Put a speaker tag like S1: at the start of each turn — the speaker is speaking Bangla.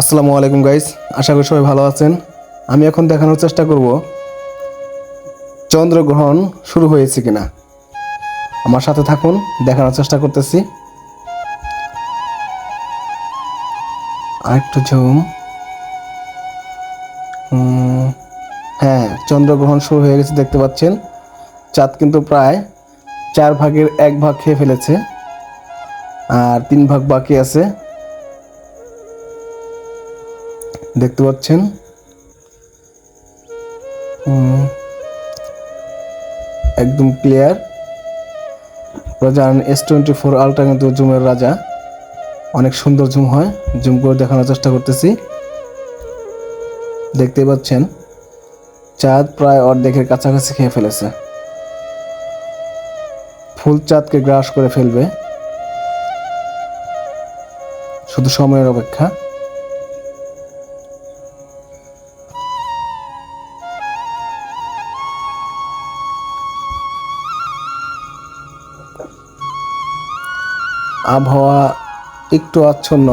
S1: আসসালামু আলাইকুম গাইস আশা করি সবাই ভালো আছেন। আমি এখন দেখানোর চেষ্টা করব চন্দ্রগ্রহণ শুরু হয়েছে কিনা। আমার সাথে থাকুন, দেখানোর চেষ্টা করতেছি। আরেকটু ঝুম হ্যাঁ চন্দ্রগ্রহণ শুরু হয়ে গেছে, দেখতে পাচ্ছেন। চাঁদ কিন্তু প্রায় চার ভাগের এক ভাগ খেয়ে ফেলেছে। আর তিন ভাগ বাকি আছে। দেখতে পাচ্ছেন? একদম ক্লিয়ার জানেন এস টোয়েন্টি ফোর আলট্রা কিন্তু জুমের রাজা। অনেক সুন্দর জুম হয়। জুম করে দেখানোর চেষ্টা করতেছি। দেখতে পাচ্ছেন? চাঁদ প্রায় অর্ধেকের কাছাকাছি খেয়ে ফেলেছে। ফুল চাঁদকে গ্রাস করে ফেলবে। শুধু সময়ের অপেক্ষা। আবহাওয়া একটু আচ্ছন্ন।